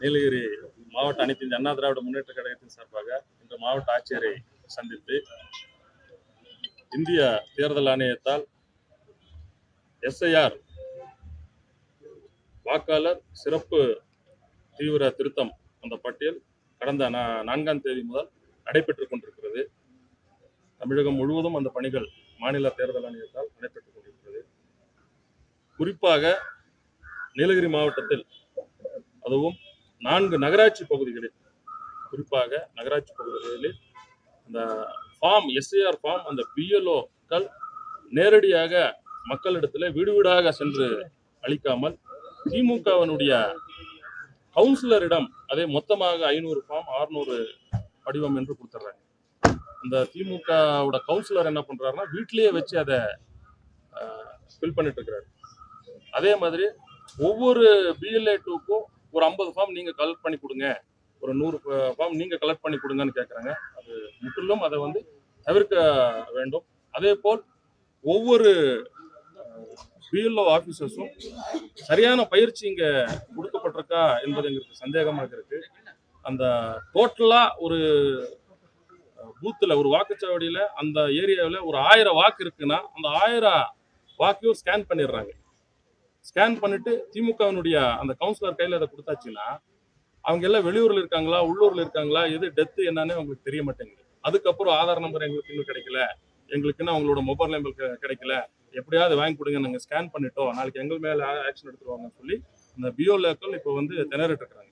நீலகிரி மாவட்ட அனைத்து இந்திய அண்ணா திராவிட முன்னேற்ற கழகத்தின் சார்பாக இன்று மாவட்ட ஆட்சியரை சந்தித்து இந்திய தேர்தல் ஆணையத்தால் எஸ்ஐஆர் வாக்காளர் சிறப்பு தீவிர திருத்தம் அந்த பட்டியல் கடந்த நான்காம் தேதி முதல் நடைபெற்றுக் கொண்டிருக்கிறது. தமிழகம் முழுவதும் அந்த பணிகள் மாநில தேர்தல் ஆணையத்தால் நடைபெற்றுக் கொண்டிருக்கிறது. குறிப்பாக நீலகிரி மாவட்டத்தில் அதுவும் நான்கு நகராட்சி பகுதிகளில் குறிப்பாக நகராட்சி பகுதிகளில் அந்த ஃபார்ம் எஸ்ஏஆர் ஃபார்ம் அந்த பிஎல்ஓக்கள் நேரடியாக மக்களிடத்தில் வீடு வீடாக சென்று அளிக்காமல் திமுகவினுடைய கவுன்சிலரிடம் அதை மொத்தமாக ஐநூறு ஃபார்ம் அறுநூறு படிவம் என்று கொடுத்துட்றாங்க அந்த திமுகவோட கவுன்சிலர் என்ன பண்ணுறாருன்னா வீட்டிலேயே வச்சு அதை ஃபில் பண்ணிட்டு இருக்கிறாரு. அதே மாதிரி ஒவ்வொரு பிஎல்ஏ டூக்கும் ஒரு ஐம்பது ஃபார்ம் நீங்கள் கலெக்ட் பண்ணி கொடுங்க. ஒரு நூறு ஃபார்ம் நீங்கள் கலெக்ட் பண்ணி கொடுங்கன்னு கேட்குறாங்க அது முற்றிலும் அதை வந்து தவிர்க்க வேண்டும். அதே போல் ஒவ்வொரு பிஎல்ஓ ஆஃபீஸர்ஸும் சரியான பயிற்சி இங்கே கொடுக்கப்பட்டிருக்கா என்பது எங்களுக்கு சந்தேகமாக இருக்கு. அந்த டோட்டலாக ஒரு பூத்தில் ஒரு வாக்குச்சாவடியில் அந்த ஏரியாவில் ஒரு ஆயிரம் வாக்கு இருக்குன்னா அந்த ஆயிரம் வாக்கையும் ஸ்கேன் பண்ணிடுறாங்க. ஸ்கேன் பண்ணிட்டு திமுகவினுடைய அந்த கவுன்சிலர் கையில் அதை கொடுத்தாச்சுன்னா அவங்க எல்லாம் வெளியூர்ல இருக்காங்களா உள்ளூர்ல இருக்காங்களா எது டெத்து என்னன்னு அவங்களுக்கு தெரிய மாட்டேங்குது. அதுக்கப்புறம் ஆதார் நம்பர் எங்களுக்கு இன்னும் கிடைக்கல. எங்களுக்குன்னு அவங்களோட மொபைல் நம்பர் கிடைக்கல. எப்படியாவது வாங்கி கொடுங்க நாங்கள் ஸ்கேன் பண்ணிட்டோம். நாளைக்கு எங்கள் மேலே ஆக்ஷன் எடுத்துருவாங்கன்னு சொல்லி அந்த பிஓலேக்கள் இப்போ வந்து திணறிட்டு இருக்கிறாங்க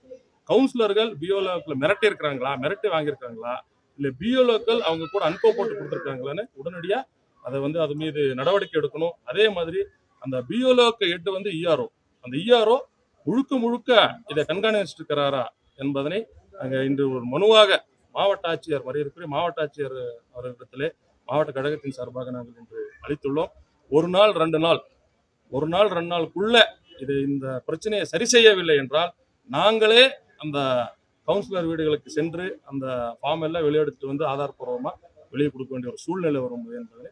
கவுன்சிலர்கள் பிஓலேக்கில் மிரட்டி இருக்கிறாங்களா மிரட்டி வாங்கியிருக்காங்களா இல்லை பிஓலேக்கள் அவங்க கூட அனுப்ப போட்டு கொடுத்துருக்காங்களான்னு உடனடியாக அதை வந்து அது மீது நடவடிக்கை எடுக்கணும். அதே மாதிரி அந்த பிஓலோக்கு எட்டு வந்து இஆர்ஓ அந்த இஆர்ஓ முழுக்க முழுக்க இதை கண்காணிச்சுட்டு இருக்கிறாரா என்பதனை நாங்கள் இன்று ஒரு மனுவாக மாவட்ட ஆட்சியர் மரியாதைக்குரிய மாவட்ட ஆட்சியர் அவர்களிடத்திலே மாவட்ட கழகத்தின் சார்பாக நாங்கள் இன்று அளித்துள்ளோம். ஒரு நாள் ரெண்டு நாள் ஒரு நாள் ரெண்டு நாளுக்குள்ள இது இந்த பிரச்சனையை சரி செய்யவில்லை என்றால் நாங்களே அந்த கவுன்சிலர் வீடுகளுக்கு சென்று அந்த ஃபார்ம் எல்லாம் வெளியெடுத்துட்டு வந்து ஆதாரப்பூர்வமாக வெளியே கொடுக்க வேண்டிய ஒரு சூழ்நிலை வரும் என்பதை